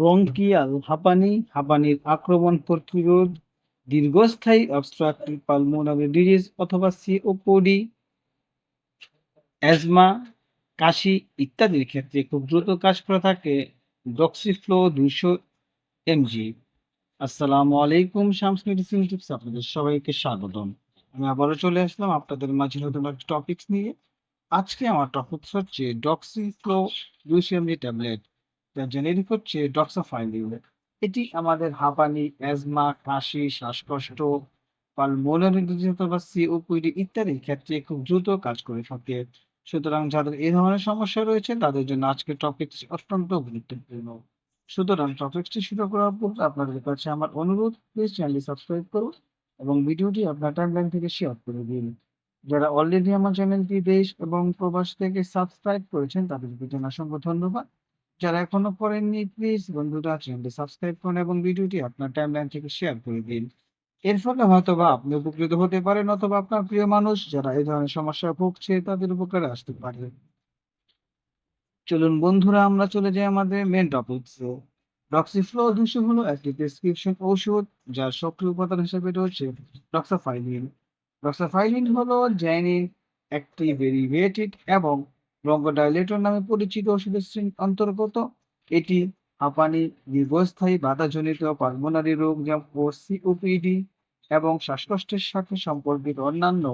Bronchial হাঁপানি, হাঁপানির আক্রমণ প্রতিরোধ, দীর্ঘস্থায়ী অবস্ট্রাকটিভ পালমোনারি ডিজিজ অথবা সিওপিডি, অ্যাজমা, কাশি ইত্যাদির ক্ষেত্রে খুব দ্রুত কাজ করে থাকে ডক্সিফ্লো দুইশো এমজি। আসসালামু আলাইকুম শামস মেডিসিন টিপস আপনাদের সবাইকে স্বাগতম। আমি আবারও চলে আসলাম আপনাদের মাঝে নতুন একটা টপিকস নিয়ে। আজকে আমার টপিকস হচ্ছে ডক্সিফ্লো দুইশো এমজি ট্যাবলেট যার জেনেরিক হচ্ছে ডক্সাফাইলিন এটি আমাদের হাঁপানি অ্যাজমা কাশি, শ্বাসকষ্ট পালমোনারি অথবা সিওপিডি ইত্যাদির ক্ষেত্রে খুব দ্রুত কাজ করে থাকে। সুতরাং যাদের এই ধরনের সমস্যা রয়েছে, তাদের জন্য আজকের টপিকটি অত্যন্ত গুরুত্বপূর্ণ। সুতরাং টপিকটি শুরু করার পূর্বে আপনাদের কাছে আমার অনুরোধ প্লিজ চ্যানেলটি সাবস্ক্রাইব করুন এবং ভিডিওটি আপনার টাইমলাইন থেকে শেয়ার করে দিন। যারা অলরেডি আমার চ্যানেলটি দেশ এবং প্রবাস থেকে সাবস্ক্রাইব করেছেন তাদেরকে জন্য অসংখ্য ধন্যবাদ। যারা এখনও করেননি প্লিজ বন্ধুরা চ্যানেলটি সাবস্ক্রাইব করুন এবং ভিডিওটি আপনার টাইমলাইন থেকে শেয়ার করে দিন। এর ফলে হয়তোবা আপনি উপকৃত হতে পারেন অথবা আপনার প্রিয় মানুষ যারা এই ধরনের সমস্যায় ভুগছে তাদের উপকারে আসতে পারে। চলুন বন্ধুরা, আমরা চলে যাই আমাদের মেন টপিকসে ডক্সিফ্লো দুশো হলো একটি প্রেসক্রিপশন ঔষধ যার সক্রিয় উপাদান হিসেবে রয়েছে ডক্সাফাইলিন ডক্সাফাইলিন হলো জ্যানিন একটি ডেরিভেটেড এবং ব্রঙ্কোডাইলেটর নামে পরিচিত ওষুধের অন্তর্গত। এটি হাঁপানি, দীর্ঘস্থায়ী বাধাজনিত পালমোনারি রোগ যেমন সিওপিডি এবং শ্বাসকষ্টের সাথে সম্পর্কিত অন্যান্য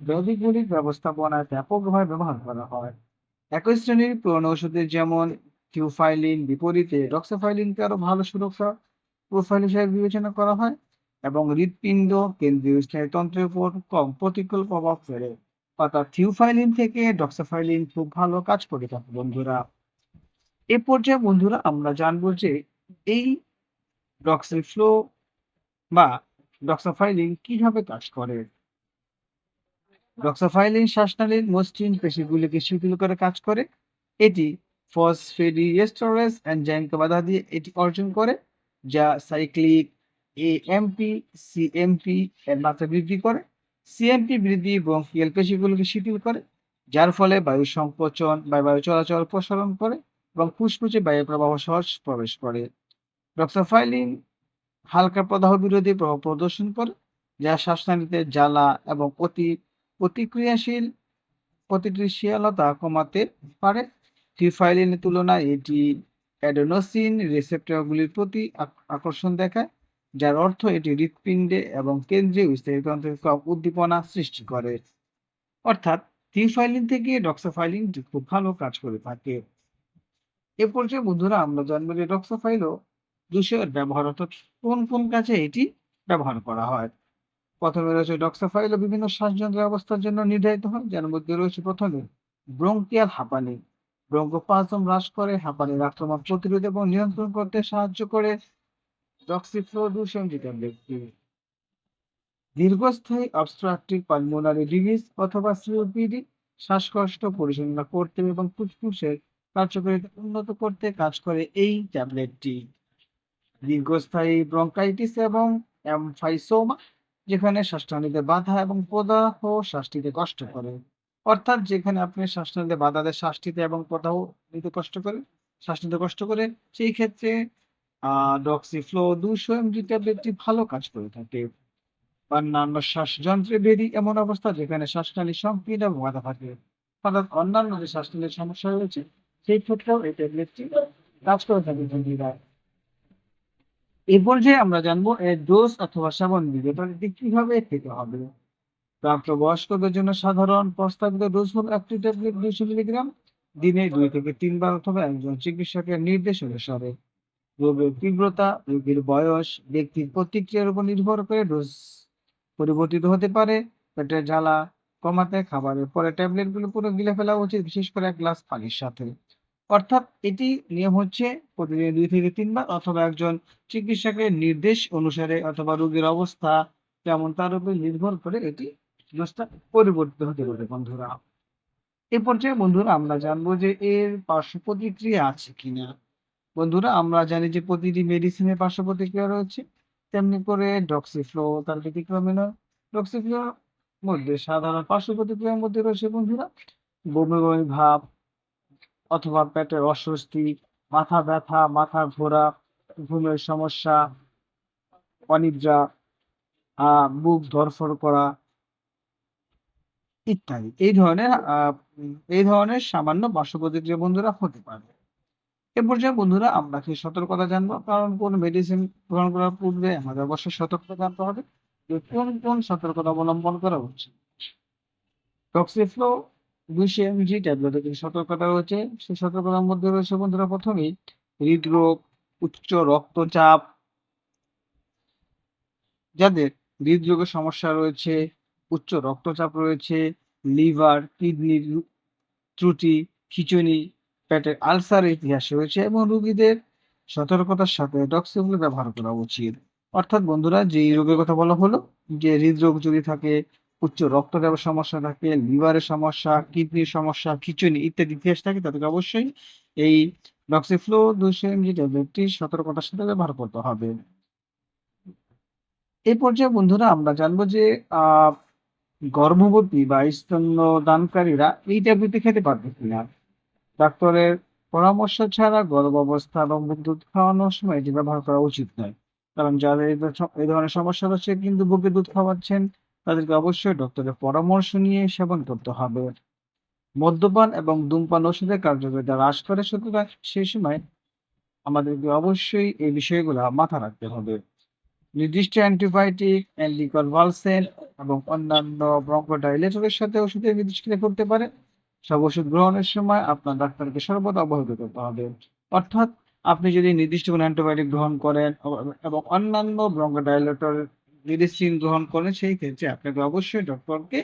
ব্যাধিগুলির ব্যবস্থাপনায় ব্যাপকভাবে ব্যবহার করা হয়। একই শ্রেণির পুরনো ওষুধের যেমন টিউফাইলিন, বিপরীতে ডক্সাফাইলিনকে আরও ভালো সুরক্ষা প্রোফাইল হিসেবে বিবেচনা করা হয় এবং হৃৎপিণ্ড কেন্দ্রীয় স্নায়ুতন্ত্রের উপর কম প্রতিকূল প্রভাব ফেলে। অর্থাৎ থিওফাইলিন থেকে ডক্সাফাইলিন খুব ভালো কাজ করে। থাকে বন্ধুরা, এ পর্যায়ে বন্ধুরা আমরা জানব যে এই ডক্সিফ্লো বা ডক্সাফাইলিন কীভাবে কাজ করে? ডক্সাফাইলিন শ্বাসনালীর মসৃণ পেশিগুলিকে শিথিল করে কাজ করে। এটি ফসফেডিয়েস্টারেস এনজাইমকে বাধা দিয়ে এটি অর্জন করে, যা সাইক্লিক এএমপি, সিএমপি এর মাত্রা বৃদ্ধি করে। সিএমপি বৃদ্ধি ব্রঙ্কিয়াল পেশিগুলোকে শিথিল করে, যার ফলে বায়ু সংকোচন বা বায়ু চলাচল প্রসারণ করে এবং ফুসফুসে বায়ু প্রবাহ সহজ প্রবেশ করে। ডক্সাফাইলিন হালকা প্রদাহ বিরোধী প্রভাব প্রদর্শন করে, যা শ্বাসনালীতে জ্বালা এবং অতি প্রতিক্রিয়াশীল প্রতিক্রিয়াশীলতা কমাতে পারে। টিফাইলিনের তুলনায় এটি অ্যাডেনোসিন রিসেপ্টরগুলির প্রতি আকর্ষণ দেখায়। যার অর্থ এটি হৃৎপিণ্ডে এবং কেন্দ্রীয় স্নায়ুতন্ত্রের কম উদ্দীপনা সৃষ্টি করে। অর্থাৎ থিওফাইলিন থেকে ডক্সাফাইলিন খুব ভালো কাজ করে থাকে। এ পর্যায়ে বন্ধুরা, আমরা জানব যে ডক্সাফাইলও দুশের ব্যবহার অর্থাৎ কোন কোন কাজে এটি ব্যবহার করা হয়। প্রথমে রয়েছে ডক্সাফাইল বিভিন্ন শ্বাসযন্ত্রের অবস্থার জন্য নির্ধারিত হয়, যার মধ্যে রয়েছে প্রথমে ব্রঙ্কিয়াল হাঁপানি। ব্রঙ্কোপাজম হ্রাস করে, হাঁপানির আক্রমণ প্রতিরোধ এবং নিয়ন্ত্রণ করতে সাহায্য করে। ডক্সিফ্লোদুশন ট্যাবলেটটি দীর্ঘস্থায়ী অবস্ট্রাকটিভ পালমোনারি ডিজিজ অথবা সিওপিডি শ্বাসকষ্ট পরিচালনা করতে এবং ফুসফুসের কার্যকারিতা উন্নত করতে কাজ করে এই ট্যাবলেটটি। দীর্ঘস্থায়ী ব্রঙ্কাইটিস এবং এমফাইসোমা যেখানে শ্বাসনালীতে বাধা এবং প্রদাহ শ্বাস নিতে কষ্ট করে। অর্থাৎ যেখানে আপনি শ্বাসনালীতে বাধা দেয় শ্বাস নিতে এবং প্রদাহ নিতে কষ্ট করে শ্বাস নিতে কষ্ট করে, সেই ক্ষেত্রে ডক্সিফ্লো দুশো এমজি ট্যাবলেটটি ভালো কাজ করে থাকে। অন্যান্য শ্বাসযন্ত্রে বেদি এমন অবস্থা যেখানে শ্বাসনালী সংকীর্ণ বাধা থাকে। অর্থাৎ অন্যান্য যে শ্বাসনালীর সমস্যা রয়েছে, সেই ক্ষেত্রেও এই ট্যাবলেটটি কাজ করে থাকে বন্ধুরা এই পর্যায়ে আমরা জানব, এর ডোজ অথবা সেবন বিধি কীভাবে খেতে হবে। প্রাপ্ত বয়স্কদের জন্য সাধারণ প্রস্তাবিত ডোজ হল একটি ট্যাবলেট দুইশো মিলিগ্রাম দিনে দুই থেকে তিনবার অথবা একজন চিকিৎসকের নির্দেশ অনুসারে রোগের তীব্রতা, রোগীর বয়স, ব্যক্তির প্রতিক্রিয়ার উপর নির্ভর করে ডোজ পরিবর্তিত হতে পারে। পেটের জ্বালা কমাতে, খাবারের পরে ট্যাবলেটগুলো পুরো গিলে ফেলা উচিত, বিশেষ করে এক গ্লাস পানির সাথে। অর্থাৎ এটি নিয়ম হচ্ছে প্রতিদিন দুই থেকে তিনবার অথবা একজন চিকিৎসকের নির্দেশ অনুসারে অথবা রোগীর অবস্থা কেমন তার উপর নির্ভর করে এটি ডোজটা পরিবর্তিত হতে পারে, বন্ধুরা। এ পর্যায়ে, বন্ধুরা, আমরা জানব যে এর পার্শ্ব প্রতিক্রিয়া আছে কিনা। বন্ধুরা, আমরা জানি যে প্রতিটি মেডিসিনের পার্শ্ব প্রতিক্রিয়া রয়েছে। তেমনি করে ডক্সিফ্লো তার ব্যতিক্রমে নয় ডক্সিফ্লোর মধ্যে সাধারণ পার্শ্ব প্রতিক্রিয়ার মধ্যে রয়েছে বন্ধুরা। বমি বমি ভাব অথবা পেটের অস্বস্তি, মাথা ব্যথা, মাথা ঘোরা, ঘুমের সমস্যা, অনিদ্রা বুক ধরফর করা ইত্যাদি। এই ধরনের এই ধরনের সামান্য পার্শ্ব প্রতিক্রিয়া বন্ধুরা হতে পারে। এ পর্যায়ে বন্ধুরা, আমরা কি সতর্কতা জানব? কারণ কোন মেডিসিন গ্রহণ করার পূর্বে আমাদের অবশ্যই সতর্কতা জানতে হবে যে কোন কোন সতর্কতা অবলম্বন করা উচিত টক্সিফ্লো দুইশো এমজি ট্যাবলেটের যে সতর্কতা রয়েছে, সেই সতর্কতার মধ্যে রয়েছে বন্ধুরা প্রথমেই হৃদরোগ, উচ্চ রক্তচাপ, যাদের হৃদরোগের সমস্যা রয়েছে, উচ্চ রক্তচাপ রয়েছে, লিভার, কিডনির ত্রুটি, খিঁচুনি পেটের আলসারের ইতিহাস রয়েছে এবং রোগীদের সতর্কতার সাথে ডক্সিগুলো ব্যবহার করা উচিত। অর্থাৎ বন্ধুরা যে রোগের কথা বলা হলো, যে হৃদরোগ যদি থাকে, উচ্চ রক্তচাপের সমস্যা থাকে, লিভারের সমস্যা, কিডনির সমস্যা খিঁচুনি ইত্যাদি ইতিহাস থাকে, তাদেরকে অবশ্যই এই ডক্সিফ্লো দুশো এমজি ট্যাবলেটটি সতর্কতার সাথে ব্যবহার করতে হবে। এই পর্যায়ে বন্ধুরা, আমরা জানব যে গর্ভবতী বা স্তন্যদানকারীরা এই ট্যাবলেটটি খেতে পারবে কিনা। ডাক্তারের পরামর্শ ছাড়া গর্ভাবস্থা এবং দুধ খাওয়ানোর সময় এটি ব্যবহার করা উচিত নয়। কারণ যাদের এই ধরনের সমস্যা রয়েছে কিন্তু বুকে দুধ খাওয়াচ্ছেন, তাদেরকে অবশ্যই ডক্টরের পরামর্শ নিয়ে সেবন করতে হবে। মদ্যপান এবং ধূমপান ওষুধের কার্যকারিতা হ্রাস করে, সুতরাং সেই সময় আমাদেরকে অবশ্যই এই বিষয়গুলো মাথা রাখতে হবে। নির্দিষ্ট অ্যান্টিবায়োটিক অ্যান্টিকনভালসেন্ট এবং অন্যান্য ব্রঙ্কোডাইলেটরের সাথে ওষুধের মিথস্ক্রিয়া করতে পারে সব ওষুধ গ্রহণের সময় আপনার ডাক্তারকে সর্বদা অবহিত করতে হবে। অর্থাৎ আপনি যদি নির্দিষ্ট কোনো অ্যান্টিবায়োটিক গ্রহণ করেন এবং অন্যান্য ব্রঙ্কোডাইলেটর মেডিসিন গ্রহণ করেন, সেই ক্ষেত্রে আপনাকে অবশ্যই ডক্টরকে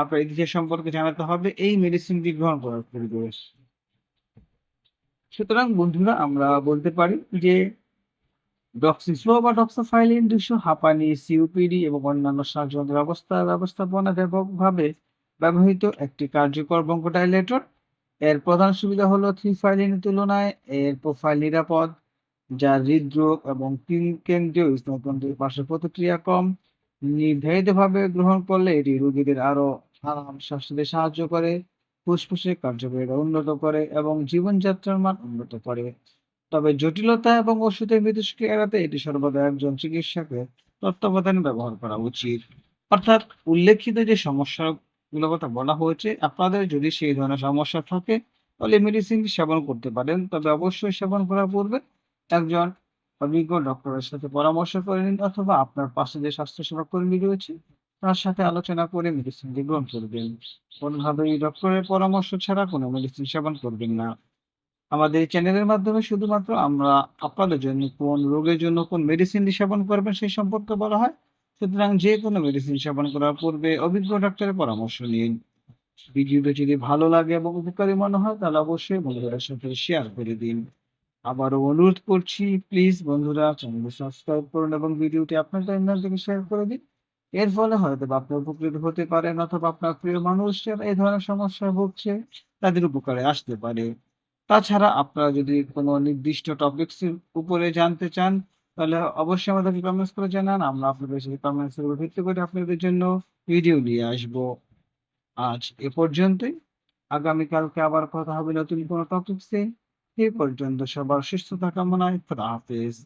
আপনার ইতিহাস সম্পর্কে জানাতে হবে, এই মেডিসিনটি গ্রহণ করার সুতরাং বন্ধুরা, আমরা বলতে পারি যে ডক্সিফ্লো বা ডক্সোফাইলিন দুশো হাঁপানি সিওপিডি এবং অন্যান্য শ্বাসযন্ত্রের অবস্থা, ব্যবস্থাপনা ব্যাপকভাবে ব্যবহৃত একটি কার্যকর ব্রঙ্কোডাইলেটর এর প্রধান সুবিধা হলো থ্রিফাইলিনের তুলনায় এর প্রোফাইল নিরাপদ, যা হৃদরোগ এবং তিন- কেন্দ্রীয় স্নায়ুতন্ত্রের পার্শ্ব প্রতিক্রিয়া কম। নির্ধারিতভাবে গ্রহণ করলে এটি রোগীদের আরও আরাম শ্বাস নিতে সাহায্য করে ফুসফুসের কার্যকারিতা উন্নত করে এবং জীবনযাত্রার মান উন্নত করে। তবে জটিলতা এবং ওষুধের মিথস্ক্রিয়া এড়াতে এটি সর্বদা একজন চিকিৎসকের তত্ত্বাবধানে ব্যবহার করা উচিত। অর্থাৎ উল্লেখিত যে সমস্যাগুলোর কথা বলা হয়েছে। আপনাদের যদি সেই ধরনের সমস্যা থাকে, তাহলে মেডিসিনটি সেবন করতে পারেন। তবে অবশ্যই সেবন করার পূর্বে একজন অভিজ্ঞ ডক্টরের সাথে পরামর্শ করে নিন অথবা আপনার পাশে যে স্বাস্থ্যসেবা কর্মী রয়েছে, তার সাথে আলোচনা করে মেডিসিনটি গ্রহণ করবেন। কোনোভাবেই ডক্টরের পরামর্শ ছাড়া কোনো মেডিসিন সেবন করবেন না। আমাদের এই চ্যানেলের মাধ্যমে শুধুমাত্র আমরা আপনাদের জন্য কোন রোগের জন্য কোন মেডিসিন সেবন করবেন সেই সম্পর্কে বলা হয় সুতরাং যে কোনো মেডিসিন সেবন করার পূর্বে অভিজ্ঞ ডাক্তারের পরামর্শ নিন। ভিডিওটা যদি ভালো লাগে এবং উপকারী মনে হয়, তাহলে অবশ্যই বন্ধুদের সাথে শেয়ার করে দিন। আবারও অনুরোধ করছি প্লিজ বন্ধুরা চ্যানেলটি সাবস্ক্রাইব করুন এবং ভিডিওটি আপনার টাইমলাইন থেকে শেয়ার করে দিন। এর ফলে হয়তো আপনি উপকৃত হতে পারেন অথবা আপনার প্রিয় মানুষ যারা এই ধরনের সমস্যায় ভুগছে, তাদের উপকারে আসতে পারে। তাছাড়া আপনারা যদি কোনো নির্দিষ্ট টপিকস উপরে জানতে চান তাহলে অবশ্যই আমাদেরকে কমেন্টস করে জানান, আমরা আপনাদের সেই কমেন্টস উপর ভিত্তি করে আপনাদের জন্য ভিডিও নিয়ে আসব। আজ এ পর্যন্তই। আগামীকালকে আবার কথা হবে নতুন কোনো টপিকসে এ পর্যন্ত সবার সুস্থতা কামনায়, খোদা হাফেজ।